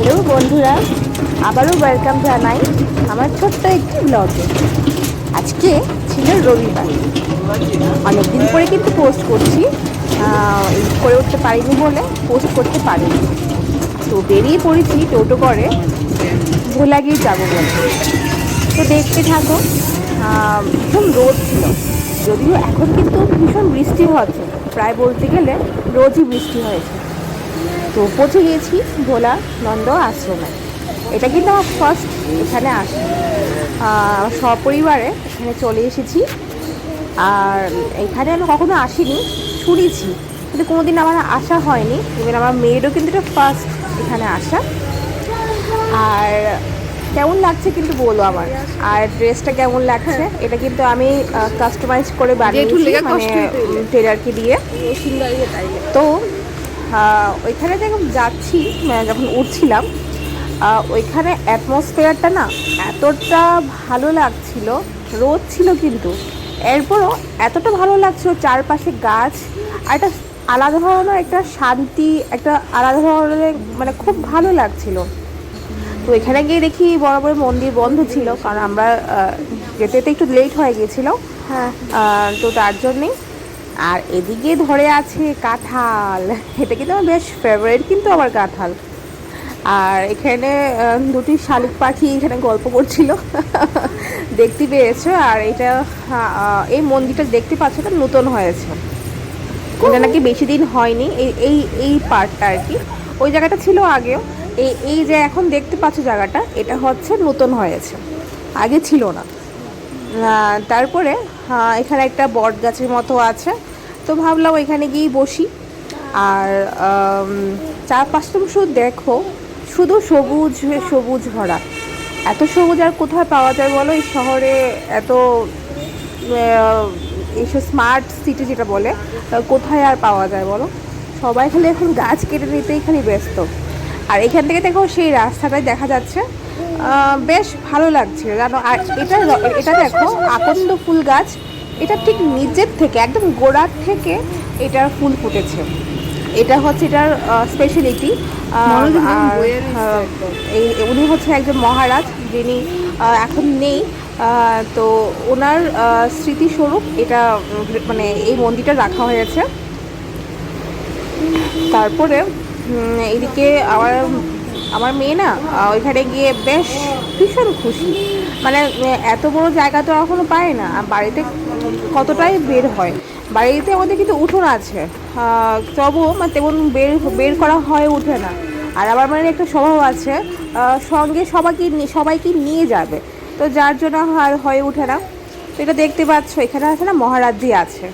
Hello বন্ধুরা, আবারও welcome জানাই আমার ছোট্ট একটি ব্লগে আজকে ছিল রবিবার। অনেকদিন পরে কিন্তু পোস্ট করছি। করে উঠতে পারিনি বলে পোস্ট করতে পারিনি। তো বেরিয়ে পড়েছি টোটো করে, ভোলাগির যাব বলে। তো দেখতে থাকো ভীষণ রোদ ছিল। যদিও এখন কিন্তু ভীষণ বৃষ্টি হচ্ছে। প্রায় বলতে গেলে রোজই বৃষ্টি হয়েছে। তো পৌঁছে গিয়েছি ভোলা নন্দ আশ্রমে। এটা কিন্তু আমার ফার্স্ট এখানে আসা। সপরিবারে এখানে চলে এসেছি। আর এখানে আমি কখনো আসিনি শুনেছি। কিন্তু কোনোদিন আমার আসা হয়নি। ইভেন আমার মেয়েরও কিন্তু এটা ফার্স্ট এখানে আসা। আর কেমন লাগছে কিন্তু বলো আমার? আর ড্রেসটা কেমন লাগছে? এটা কিন্তু আমি কাস্টমাইজ করে বানিয়েছি মানে। টেলারকে দিয়ে। তো ওইখানে যখন যাচ্ছি যখন উঠছিলাম ওইখানে অ্যাটমসফেয়ারটা না এতটা ভালো লাগছিল রোদ ছিল কিন্তু। এরপরও এতটা ভালো লাগছিল চারপাশে গাছ আর একটা আলাদা ধরনের একটা শান্তি একটা আলাদা ধরনের মানে খুব ভালো লাগছিল। তো এখানে গিয়ে দেখি বরাবর মন্দির বন্ধ ছিল কারণ আমরা যেতে যেতে একটু লেট হয়ে গিয়েছিল। হ্যাঁ। তো তার জন্যেই আর এদিকে ধরে আছে কাঁঠাল। এটা কিন্তু আমার বেশ ফেভারিট কিন্তু আমার কাঁঠাল। আর এখানে দুটি শালিক পাখি এখানে গল্প করছিল। দেখতে পেয়েছ। আর এটা এই মন্দিরটা দেখতে পাচ্ছ এটা নতুন হয়েছে। এটা নাকি বেশি দিন হয়নি। এই এই এই পার্টটা আর কি। ওই জায়গাটা ছিল আগেও। এই এই যে এখন দেখতে পাচ্ছ জায়গাটা, এটা হচ্ছে নতুন হয়েছে। আগে ছিল না। তারপরে এখানে একটা বট গাছের মতো আছে। তো ভাবলাম এখানে গিয়েই বসি। আর চারপাশটা শুধু দেখো, শুধু সবুজ সবুজ ভরা। এত সবুজ আর কোথায় পাওয়া যায় বলো? এই শহরে এত এইসব স্মার্ট সিটি যেটা বলে কোথায় আর পাওয়া যায় বলো? সবাই খালি এখন গাছ কেটে নিতেই খালি ব্যস্ত। আর এখান থেকে দেখো সেই রাস্তাটাই দেখা যাচ্ছে। বেশ ভালো লাগছে। জানো আর এটা এটা দেখো আকন্দ ফুল গাছ এটা ঠিক নিচের থেকে একদম গোড়ার থেকে এটার ফুল ফুটেছে। এটা হচ্ছে এটার স্পেশালিটি এই উনি হচ্ছে একজন মহারাজ যিনি এখন নেই। তো ওনার স্মৃতিস্বরূপ এটা মানে এই মন্দিরটা রাখা হয়েছে। তারপরে এদিকে আমার আমার মেয়ে না ওইখানে গিয়ে বেশ ভীষণ খুশি। মানে এত বড় জায়গা তো এখনও পায় না আর বাড়িতে কতটাই বের হয়। বাড়িতে আমাদের কিন্তু উঠোন আছে তবুও মানে তেমন বের বের করা হয়ে ওঠে না। আর আমার মানে একটা স্বভাব আছে সঙ্গে সবাইকে সবাইকে নিয়ে যাবে। তো যার জন্য আর হয়ে ওঠে না। তো এটা দেখতে পাচ্ছ এখানে আছে না মহারাজজি আছে।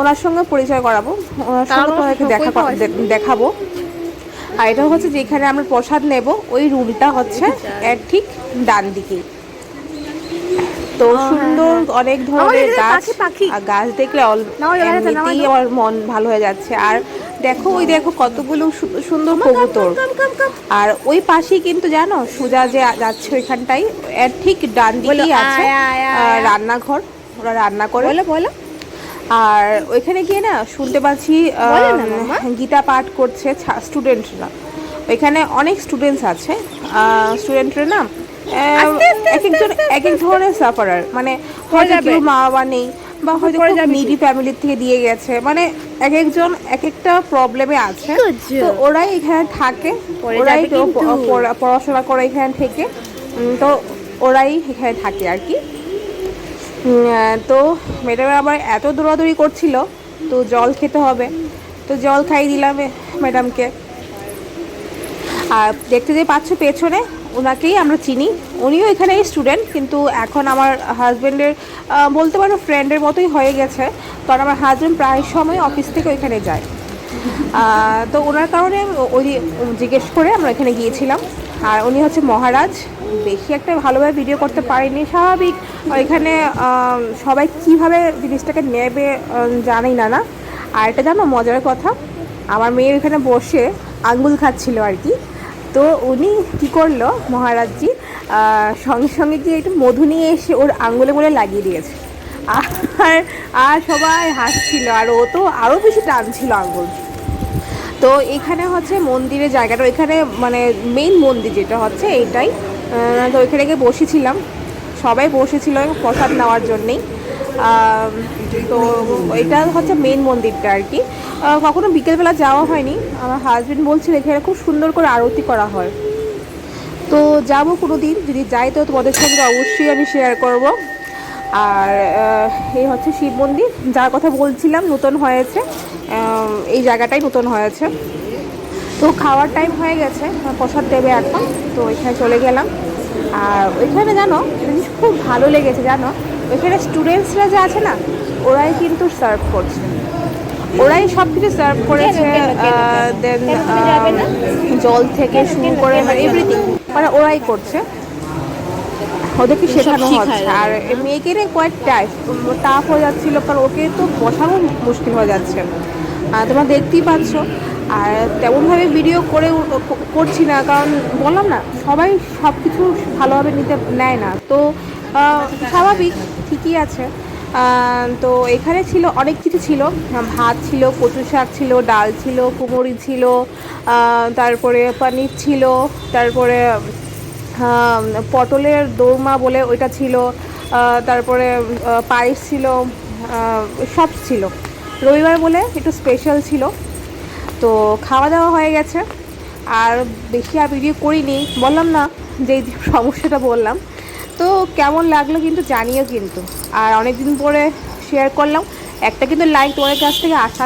ওনার সঙ্গে পরিচয় করাবো। ওনার সঙ্গে তোমাদেরকে দেখা দেখাবো। আর এটা হচ্ছে যেখানে আমরা প্রসাদ নেব ওই রুমটা হচ্ছে এর ঠিক ডান দিকে। তো সুন্দর অনেক ধরনের গাছ। আর গাছ দেখলে এমনিতেই আমার মন ভালো হয়ে যাচ্ছে। আর দেখো ওই দেখো কতগুলো সুন্দর কবুতর। আর ওই পাশেই কিন্তু জানো সোজা যে যাচ্ছে ওইখানটাই এর ঠিক ডান দিকেই আছে। রান্নাঘর। ওরা রান্না করে। বলো বলো। আর ওইখানে গিয়ে না শুনতে পাচ্ছি গীতা পাঠ করছে স্টুডেন্টরা ওইখানে অনেক স্টুডেন্টস আছে স্টুডেন্টরা না এক একজন এক এক ধরনের সাফারার মানে হয়তো কেউ মা বাবা নেই বা হয়তো যাবে ফ্যামিলির থেকে দিয়ে গেছে। মানে এক একজন এক একটা প্রবলেমে আছে। তো ওরাই এখানে থাকে ওরাই পড়াশোনা করে এখানে থেকে। তো ওরাই এখানে থাকে আর কি। তো ম্যাডাম আবার এত দৌড়াদৌড়ি করছিল, তো জল খেতে হবে। তো জল খাইয়ে দিলাম ম্যাডামকে। আর দেখতে যে পাচ্ছ পেছনে, ওনাকেই আমরা চিনি। উনিও এখানেই স্টুডেন্ট কিন্তু এখন আমার হাজব্যান্ডের বলতে পারো ফ্রেন্ডের মতোই হয়ে গেছে, কারণ আমার হাজব্যান্ড প্রায় সময় অফিস থেকে ওইখানে যায়। তো ওনার কারণে ওই জিজ্ঞেস করে আমরা এখানে গিয়েছিলাম। আর উনি হচ্ছে মহারাজ। বেশি একটা ভালোভাবে ভিডিও করতে পারিনি। স্বাভাবিক এখানে সবাই কীভাবে জিনিসটাকে নেবে জানেই না না। আর এটা জানো, মজার কথা, আমার মেয়ে এখানে বসে আঙ্গুল খাচ্ছিল আর কি। তো উনি কি করল, মহারাজজি সঙ্গে সঙ্গে গিয়ে একটু মধু নিয়ে এসে ওর আঙ্গুলে বলে লাগিয়ে দিয়েছে। আর আর সবাই হাসছিল, আর ও তো আরও বেশি টানছিল আঙ্গুল। তো এখানে হচ্ছে মন্দিরের জায়গাটা, এখানে মানে মেইন মন্দির যেটা হচ্ছে এইটাই। তো এখানে গিয়ে বসেছিলাম। সবাই বসেছিল প্রসাদ নেওয়ার জন্যেই। তো এটা হচ্ছে মেন মন্দিরটা আর কি। কখনো বিকেলবেলা যাওয়া হয়নি। আমার হাজবেন্ড বলছিল এখানে খুব সুন্দর করে আরতি করা হয়। তো যাব কোনো দিন, যদি যাই তো তোমাদের সঙ্গে অবশ্যই আমি শেয়ার করব। আর এই হচ্ছে শিব মন্দির। যার কথা বলছিলাম নতুন হয়েছে। এই জায়গাটাই নতুন হয়েছে। তো খাওয়ার টাইম হয়ে গেছে। প্রসাদ দেবে এখন। তো এখানে চলে গেলাম। আর ওইখানে জানো জিনিস খুব ভালো লেগেছে জানো? ওইখানে স্টুডেন্টসরা যে আছে না ওরাই কিন্তু সার্ভ করছে। ওরাই সব কিছু সার্ভ করেছে? দেন? জল থেকে শুরু করে মানে এভরিথিং মানে ওরাই করছে। ওদেরকে শেখানো হচ্ছে? আর মেয়েকে কয়েক টাইপ টাফ হয়ে যাচ্ছিল কারণ ওকে তো বসানো মুশকিল হয়ে যাচ্ছে। তোমরা দেখতেই পাচ্ছ আর তেমনভাবে ভিডিও করে করছি না কারণ বললাম না সবাই সব কিছু ভালোভাবে নিতে নেয় না। তো স্বাভাবিক ঠিকই আছে। তো এখানে ছিল অনেক কিছু ছিল। ভাত ছিল কচু শাক ছিল ডাল ছিল কুমড়ি ছিল তারপরে পনির ছিল তারপরে পটলের দোরমা বলে ওইটা ছিল তারপরে পায়েস ছিল সব ছিল। রবিবার বলে একটু স্পেশাল ছিল। তো খাওয়া দাওয়া হয়ে গেছে। আর বেশি আর ভিডিও করিনি। বললাম না যে সমস্যাটা বললাম। তো কেমন লাগল কিন্তু জানিও কিন্তু। আর অনেক দিন পরে শেয়ার করলাম। একটা কিন্তু লাইক তোমাদের কাছ থেকে আশা